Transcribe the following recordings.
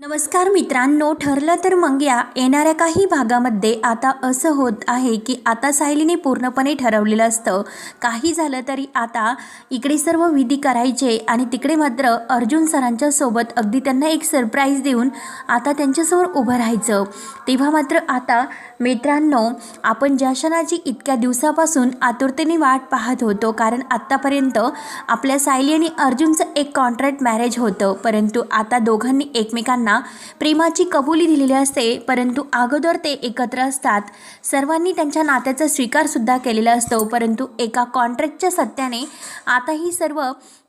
नमस्कार मित्रांनो ठरलं तर मग या. येणाऱ्या काही भागामध्ये आता असं होत आहे की आता सायलीने पूर्णपणे ठरवलेलं असतं. काही झालं तरी आता इकडे सर्व विधी करायचे आणि तिकडे मात्र अर्जुन सरांच्या सोबत अगदी त्यांना एक सरप्राईज देऊन आता त्यांच्यासमोर उभं राहायचं. तेव्हा मात्र आता मित्रांनो आपण ज्या क्षणाची इतक्या दिवसापासून आतुरतेने वाट पाहत होतो कारण आत्तापर्यंत आपल्या सायली आणि अर्जुनचं एक कॉन्ट्रॅक्ट मॅरेज होतं. परंतु आता दोघांनी एकमेकांना प्रेमाची कबुली दिलेली असते. परंतु अगोदर ते एकत्र असतात. सर्वांनी त्यांच्या नात्याचा स्वीकारसुद्धा केलेला असतो. परंतु एका कॉन्ट्रॅक्टच्या सत्याने आता ही सर्व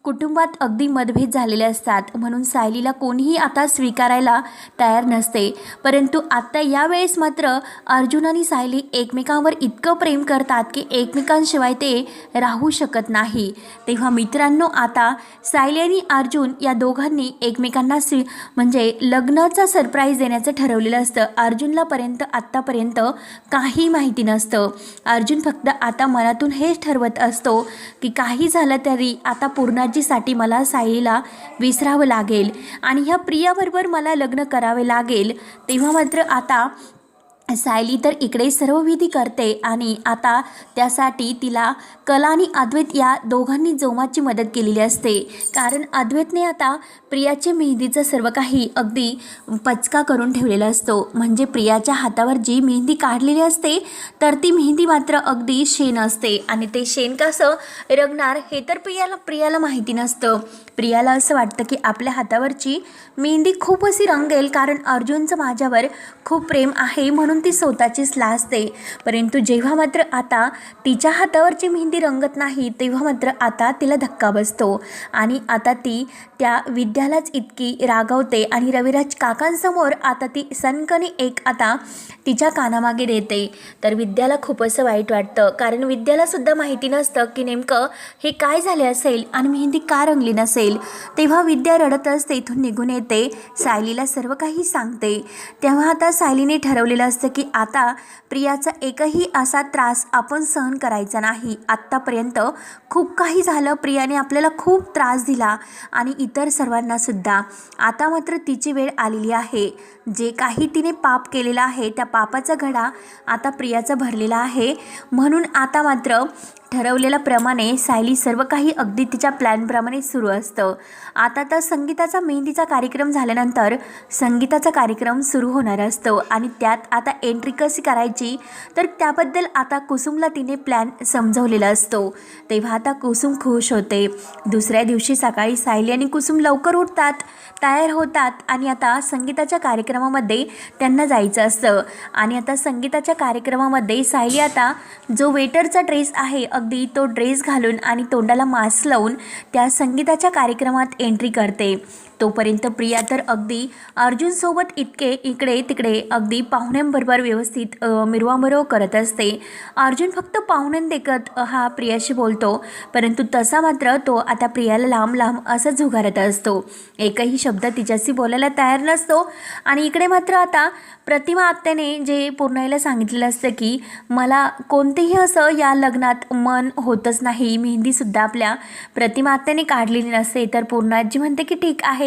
कुटुंबात अगदी मतभेद झालेले असतात. म्हणून सायलीला कोणीही आता स्वीकारायला तयार नसते. परंतु आत्ता यावेळेस मात्र अर्जुन आणि सायली एकमेकांवर इतकं प्रेम करतात की एकमेकांशिवाय ते राहू शकत नाही. तेव्हा मित्रांनो आता सायली आणि अर्जुन या दोघांनी एकमेकांना स्वी म्हणजे लग्नाचा सरप्राईज देण्याचं ठरवलेलं असतं. अर्जुनला पर्यंत आत्तापर्यंत काही माहिती नसतं. अर्जुन फक्त आता मनातून हेच ठरवत असतो की काही झालं तरी आता पूर्ण पूर्णाजीसाठी मला सायलीला विसरावं लागेल आणि ह्या प्रियाबरोबर मला लग्न करावे लागेल तेव्हा मात्र आता सायली तर इकडे सर्व विधी करते आणि आता त्यासाठी तिला कला आणि अद्वैत या दोघांनी जोमाची मदत केलेली असते. कारण अद्वैतने आता प्रियाचे मेहंदीचं सर्व काही अगदी पचका करून ठेवलेला असतो. म्हणजे प्रियाच्या हातावर जी मेहंदी काढलेली असते तर ती मेहंदी मात्र अगदी शेण असते. आणि ते शेण कसं रंगणार हे तर प्रियाला प्रियाला माहिती नसतं. प्रियाला असं वाटतं की आपल्या हातावरची मेहंदी खूप अशी रंगेल कारण अर्जुनचं माझ्यावर खूप प्रेम आहे म्हणून ती स्वतःचीच लाजते. परंतु जेव्हा मात्र आता तिच्या हातावरची मेहंदी रंगत नाही तेव्हा मात्र आता तिला धक्का बसतो. आणि आता ती त्या विद्यालाच इतकी रागवते आणि रविराज काकांसमोर आता ती सनकने एक आता तिच्या कानामागे देते. तर विद्याला खूप असं वाईट वाटतं. कारण विद्यालासुद्धा माहिती नसतं की नेमकं हे काय झाले असेल आणि मेहंदी का रंगली नसेल. तेव्हा विद्या रडतच तेथून निघून येते. सायलीला सर्व काही सांगते. तेव्हा आता सायलीने ठरवलेलं असतं की आता प्रियाचा एकही असा त्रास आपण सहन करायचा नाही. आत्तापर्यंत खूप काही झालं. प्रियाने आपल्याला खूप त्रास दिला आणि इतर सर्वांनासुद्धा आता मात्र तिची वेळ आलेली आहे. जे काही तिने पाप केलेलं आहे त्या पापाचा घडा आता प्रियाचा भरलेला आहे. म्हणून आता मात्र ठरवलेल्याप्रमाणे सायली सर्व काही अगदी तिच्या प्लॅनप्रमाणे सुरू असतं. आता तर संगीताचा मेहंदीचा कार्यक्रम झाल्यानंतर संगीताचा कार्यक्रम सुरू होणार असतो आणि त्यात आता एंट्री कशी करायची तर त्याबद्दल आता कुसुमला तिने प्लॅन समजवलेला असतो. तेव्हा आता कुसुम खुश होते. दुसऱ्या दिवशी सकाळी सायली आणि कुसुम लवकर उठतात तयार होतात आणि आता संगीताच्या कार्यक्रमामध्ये त्यांना जायचं असतं. आणि आता संगीताच्या कार्यक्रमामध्ये सायली आता जो वेटरचा ड्रेस आहे अगदी तो ड्रेस घालून आणि तोंडाला मास्क लावून त्या संगीताच्या कार्यक्रमात एंट्री करते. तोपर्यंत प्रिया तर अगदी अर्जुनसोबत इतके इकडे तिकडे अगदी पाहुण्यांबरोबर व्यवस्थित अ, मिरवामिरव करत असते. अर्जुन फक्त पाहुण्यांदेखत हा प्रियाशी बोलतो. परंतु तसा मात्र तो आता प्रियाला लांब लांब असं झुगारत असतो. एकही शब्द तिच्याशी बोलायला तयार नसतो. आणि इकडे मात्र आता प्रतिमा आत्याने जे पूर्णाईला सांगितलेलं असतं की मला कोणतेही असं या लग्नात मन होतच नाही. मेहंदीसुद्धा आपल्या प्रतिमा आत्याने काढलेली नसते. तर पूर्णाजी म्हणते की ठीक आहे.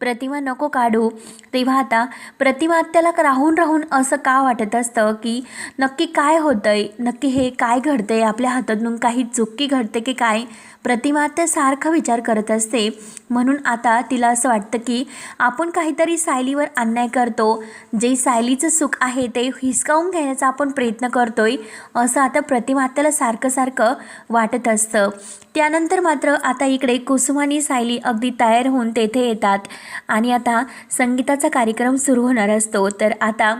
प्रतिमा नको काढू. तेव्हा आता प्रतिमा त्याला राहून राहून असं का वाटत असतं की नक्की काय होतंय? नक्की हे काय घडतंय? आपल्या हातातून काही चुकी घडते की काय? प्रतिमा त्या सारखा विचार करत असते. म्हणून आता तिला असं वाटतं की आपण काहीतरी सायलीवर अन्याय करतो. जे सायलीचं सुख आहे ते हिसकावून घेण्याचा आपण प्रयत्न करतोय असं आता प्रतिमा आत्याला सारखं सारखं वाटत असतं. त्यानंतर मात्र आता इकडे कुसुमानी सायली अगदी तयार होऊन तेथे येतात. आणि आता संगीताचा कार्यक्रम सुरू होणार असतो. तर आता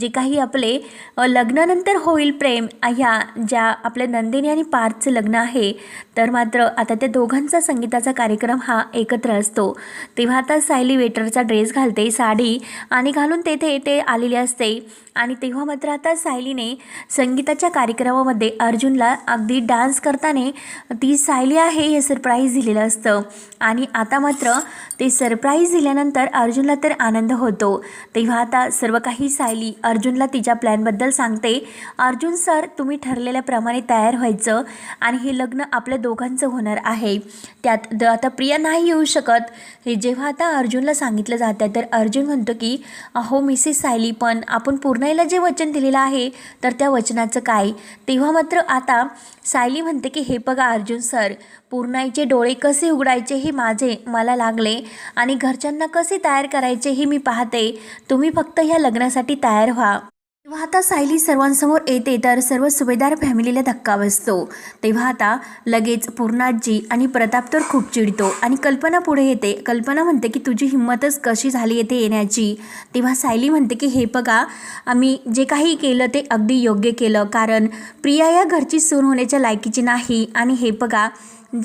जे काही आपले लग्नानंतर होईल प्रेम ह्या ज्या आपल्या नंदिनी आणि पार्थचं लग्न आहे तर मात्र आता त्या दोघांचा संगीताचा कार्यक्रम हा एकत्र असतो. तेव्हा आता सायली वेटरचा ड्रेस घालते साडी आणि घालून तेथे ते आलेले असते. आणि तेव्हा मात्र आता सायलीने संगीताच्या कार्यक्रमामध्ये अर्जुनला अगदी डान्स करताना ती सायली आहे हे सरप्राईज दिलेलं असतं. आणि आता मात्र ते सरप्राईज दिल्यानंतर अर्जुनला तर आनंद होतो. तेव्हा आता सर्व काही सायली अर्जुनला तिच्या प्लॅनबद्दल सांगते. अर्जुन सर तुम्ही ठरलेल्याप्रमाणे तयार व्हायचं आणि हे लग्न आपल्या दोघांचं होणार आहे. त्यात द आता प्रिया नाही येऊ शकत. हे जेव्हा आता अर्जुनला सांगितलं जातं तर अर्जुन म्हणतो की अहो मिसेस सायली पण आपण पूर्णाईला जे वचन दिलेलं आहे तर त्या वचनाचं काय? तेव्हा मात्र आता सायली म्हणते की हे बघा अर्जुन सर पूर्णाईचे डोळे कसे उघडायचे हे माझे मला लागले. आणि घरच्यांना कसे तयार करायचे हे मी पाहते. तुम्ही फक्त ह्या लग्नासाठी तयार व्हा. तेव्हा आता सायली सर्वांसमोर येते तर सर्व सुभेदार फॅमिलीला धक्का बसतो. तेव्हा आता लगेच पूर्णाजी आणि प्रताप तर खूप चिडतो आणि कल्पना पुढे येते. कल्पना म्हणते की तुझी हिंमतच कशी झाली येथे येण्याची? तेव्हा सायली म्हणते की हे बघा आम्ही जे काही केलं ते अगदी योग्य केलं. कारण प्रिया या घरची सून होण्याच्या लायकीची नाही. आणि हे बघा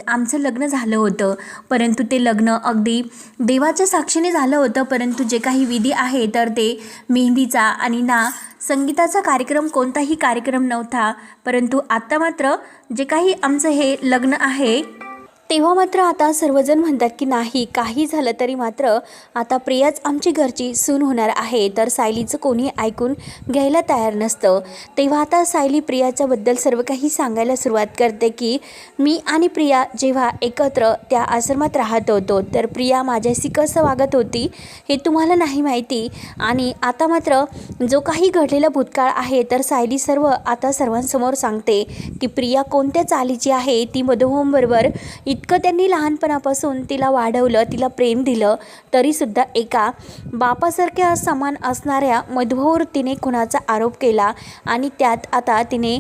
आमचं लग्न झालं होतं. परंतु ते लग्न अगदी देवाच्या साक्षीने झालं होतं. परंतु जे काही विधी आहे तर ते मेहंदीचा आणि ना संगीताचा कार्यक्रम कोणताही कार्यक्रम नव्हता. परंतु आत्ता मात्र जे काही आमचं हे लग्न आहे तेव्हा मात्र आता सर्वजण म्हणतात की नाही काही झालं तरी मात्र आता प्रियाच आमची घरची सून होणार आहे. तर सायलीचं कोणी ऐकून घ्यायला तयार नसतं. तेव्हा आता सायली प्रियाच्याबद्दल सर्व काही सांगायला सुरुवात करते की मी आणि प्रिया जेव्हा एकत्र त्या आश्रमात राहत होतो तर प्रिया माझ्याशी कसं वागत होती हे तुम्हाला नाही माहिती. आणि आता मात्र जो काही घडलेला भूतकाळ आहे तर सायली सर्व आता सर्वांसमोर सांगते की प्रिया कोणत्या चालीची आहे? ती मधुहोमबरोबर इतकं त्यांनी लहानपणापासून तिला वाढवलं तिला प्रेम दिलं तरीसुद्धा एका बापासारख्या समान असणाऱ्या मधुभावर तिने खुनाचा आरोप केला आणि त्यात आता तिने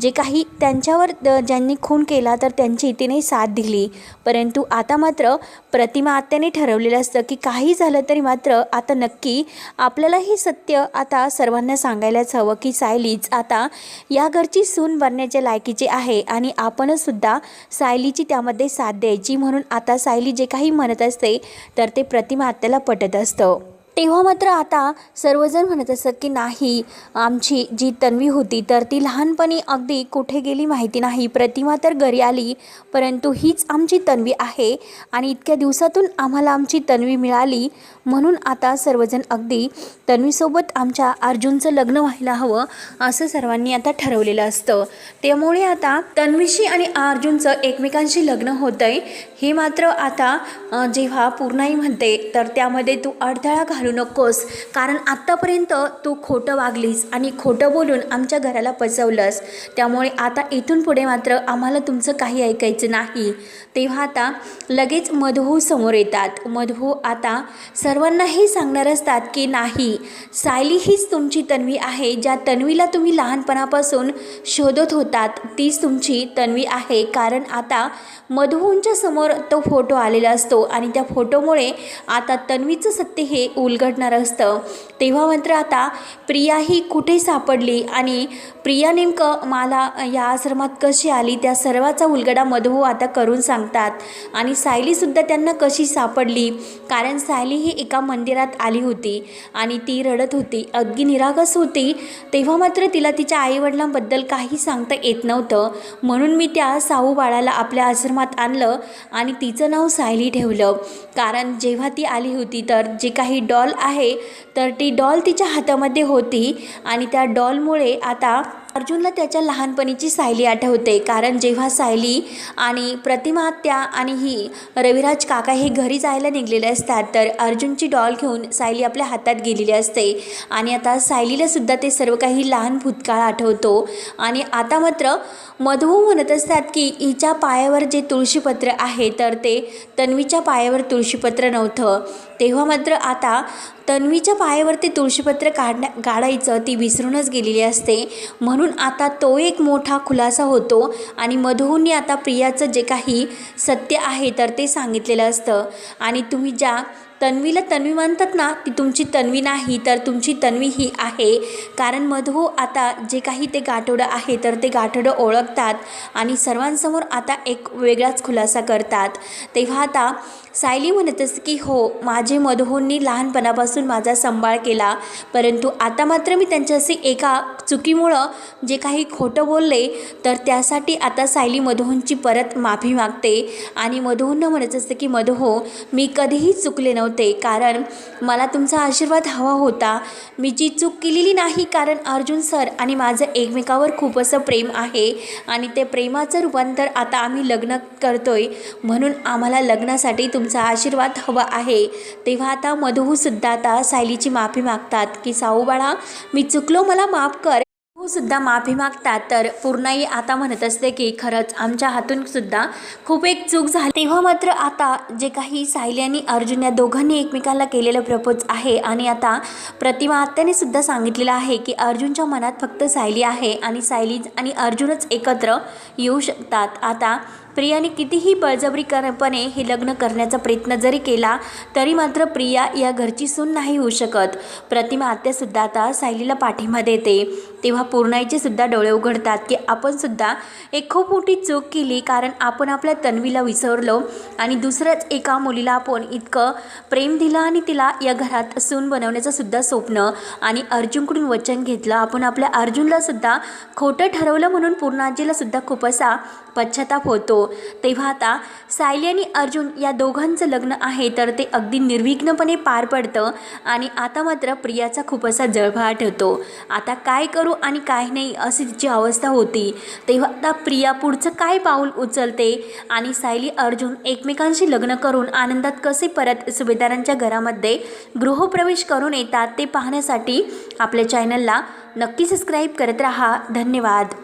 जे काही त्यांच्यावर द- ज्यांनी खून केला तर त्यांची तिने साथ दिली. परंतु आता मात्र प्रतिमा आत्याने ठरवलेलं असतं की काही झालं तरी मात्र आता नक्की आपल्याला हे सत्य आता सर्वांना सांगायलाच हवं की सायलीच आता या घरची सून बनण्याच्या लायकीची आहे आणि आपणच सुद्धा सायलीची त्यामध्ये साथ द्यायची म्हणून आता सायली जे काही म्हणत असते तर ते प्रतिमा आत्याला पटत असतं. तेव्हा मात्र आता सर्वजण म्हणत असत की नाही आमची जी तन्वी होती तर ती लहानपणी अगदी कुठे गेली माहिती नाही. प्रतिमा तर घरी आली परंतु हीच आमची तन्वी आहे आणि इतक्या दिवसातून आम्हाला आमची तन्वी मिळाली म्हणून आता सर्वजण अगदी तन्वीसोबत आमच्या अर्जुनचं लग्न व्हायला हवं असं सर्वांनी आता ठरवलेलं असतं. त्यामुळे आता तन्वीशी आणि अर्जुनचं एकमेकांशी लग्न होतं आहे हे मात्र आता जेव्हा पूर्णाई म्हणते तर त्यामध्ये तू अडथळा घालू नकोस. कारण आत्तापर्यंत तू खोटं वागलीस आणि खोटं बोलून आमच्या घराला पचवलंस त्यामुळे आता इथून पुढे मात्र आम्हाला तुमचं काही ऐकायचं नाही. तेव्हा आता लगेच मधू समोर येतात. मधू आता सर्वांना हे सांगणार असतात की नाही सायली हीच तुमची तन्वी आहे. ज्या तन्वीला तुम्ही लहानपणापासून शोधत होतात तीच तुमची तन्वी आहे. कारण आता मधुहूंच्या समोर तो फोटो आलेला असतो आणि त्या फोटोमुळे आता तन्वीचं सत्य हे उलगडणार असतं. तेव्हा मात्र आता प्रिया ही कुठे सापडली आणि प्रिया नेमकं मला या आश्रमात कशी आली? त्या सर्वाचा उलगडा मधू आता करून सांगतात. आणि सायलीसुद्धा त्यांना कशी सापडली? कारण सायली ही एका मंदिरात आली होती आणि ती रडत होती. अगदी निरागस होती. तेव्हा मात्र तिला तिच्या आईवडिलांबद्दल काही सांगता येत नव्हतं. म्हणून मी त्या साऊ बाळाला आपल्या आश्रमात आणलं आणि तिचं नाव सायली ठेवलं. कारण जेव्हा ती आली होती तर जे काही डॉ डॉल आहे तर ती डॉल तिच्या हातामध्ये होती आणि त्या डॉलमुळे आता अर्जुनला त्याच्या लहानपणीची सायली आठवते. कारण जेव्हा सायली आणि प्रतिमा आत्या आणि ही रविराज काका हे घरी जायला निघलेले असतात तर अर्जुनची डॉल घेऊन सायली आपल्या हातात गेलेली असते. आणि आता सायलीलासुद्धा ते सर्व काही लहान भूतकाळ आठवतो. आणि आता मात्र मधू म्हणत असतात की हिच्या पायावर जे तुळशीपत्र आहे तर ते तन्वीच्या पायावर तुळशीपत्र नव्हतं. तेव्हा मात्र आता तन्वीच्या पायावरती तुळशीपत्र काढण्या काढायचं ती विसरूनच गेलेली असते. म्हणून आता तो एक मोठा खुलासा होतो आणि मधूंनी आता प्रियाचं जे काही सत्य आहे तर ते सांगितलेलं असतं. आणि तुम्ही ज्या तन्वीला तन्वी म्हणतात ना ती तुमची तन्वी नाही तर तुमची तन्वी ही आहे. कारण मधू आता जे काही ते गाठोडं आहे तर ते गाठोडं ओळखतात आणि सर्वांसमोर आता एक वेगळाच खुलासा करतात. तेव्हा आता सायली म्हणत असते की हो माझे मधुहोंनी लहानपणापासून माझा सांभाळ केला परंतु आता मात्र मी त्यांच्याशी एका चुकीमुळं जे काही खोटं बोलले तर त्यासाठी आता सायली मधूंची परत माफी मागते. आणि मधूंना म्हणत असते की मधुहो मी कधीही चुकले नव्हते कारण मला तुमचा आशीर्वाद हवा होता. मी जी चूक केलेली नाही कारण अर्जुन सर आणि माझं एकमेकावर खूप असं प्रेम आहे आणि ते प्रेमाचं रूपांतर आता आम्ही लग्न करतोय. म्हणून आम्हाला लग्नासाठी तुमचा आशीर्वाद हवा आहे. तेव्हा आता मधूसुद्धा आता सायलीची माफी मागतात की साऊबाळा मी चुकलो मला माफ कर. हो सुद्धा माफी मागतात. तर पूर्णाई आता म्हणत असते की खरंच आमच्या हातून सुद्धा खूप एक चूक झाली. तेव्हा मात्र आता जे काही सायली आणि अर्जुन या दोघांनी एकमेकांना केलेलं प्रपोज आहे आणि आता प्रतिमा आत्याने सुद्धा सांगितलेलं आहे की अर्जुनच्या मनात फक्त सायली आहे आणि सायली आणि अर्जुनच एकत्र येऊ शकतात. आता प्रियाने कितीही बळजबरीपणे हे लग्न करण्याचा प्रयत्न जरी केला तरी मात्र प्रिया या घरची सून नाही होऊ शकत. प्रतिमा आत्यासुद्धा आता सायलीला पाठिंबा देते. तेव्हा पूर्णाईचे सुद्धा डोळे उघडतात की आपण सुद्धा एक खूप मोठी चूक केली कारण आपण आपल्या तन्वीला विसरलो आणि दुसऱ्याच एका मुलीला आपण इतकं प्रेम दिलं आणि तिला या घरात सून बनवण्याचं सुद्धा स्वप्न आणि अर्जुनकडून वचन घेतलं. आपण आपल्या अर्जुनला सुद्धा खोटं ठरवलं म्हणून पूर्णाजीला सुद्धा खूप असा पश्चाताप होतो. तेव्हा आता सायली आणि अर्जुन या दोघांचं लग्न आहे तर ते अगदी निर्विघ्नपणे पार पडतं आणि आता मात्र प्रियाचा खूप असा जळभाट होतो. आता काय करू आणि काय नाही अशी तिची अवस्था होती. तेव्हा आता प्रिया पुढचं काय पाऊल उचलते आणि सायली अर्जुन एकमेकांशी लग्न करून आनंदात कसे परत सुभेदारांच्या घरामध्ये गृहप्रवेश करून येतात ते पाहण्यासाठी आपल्या चॅनलला नक्की सबस्क्राईब करत राहा. धन्यवाद.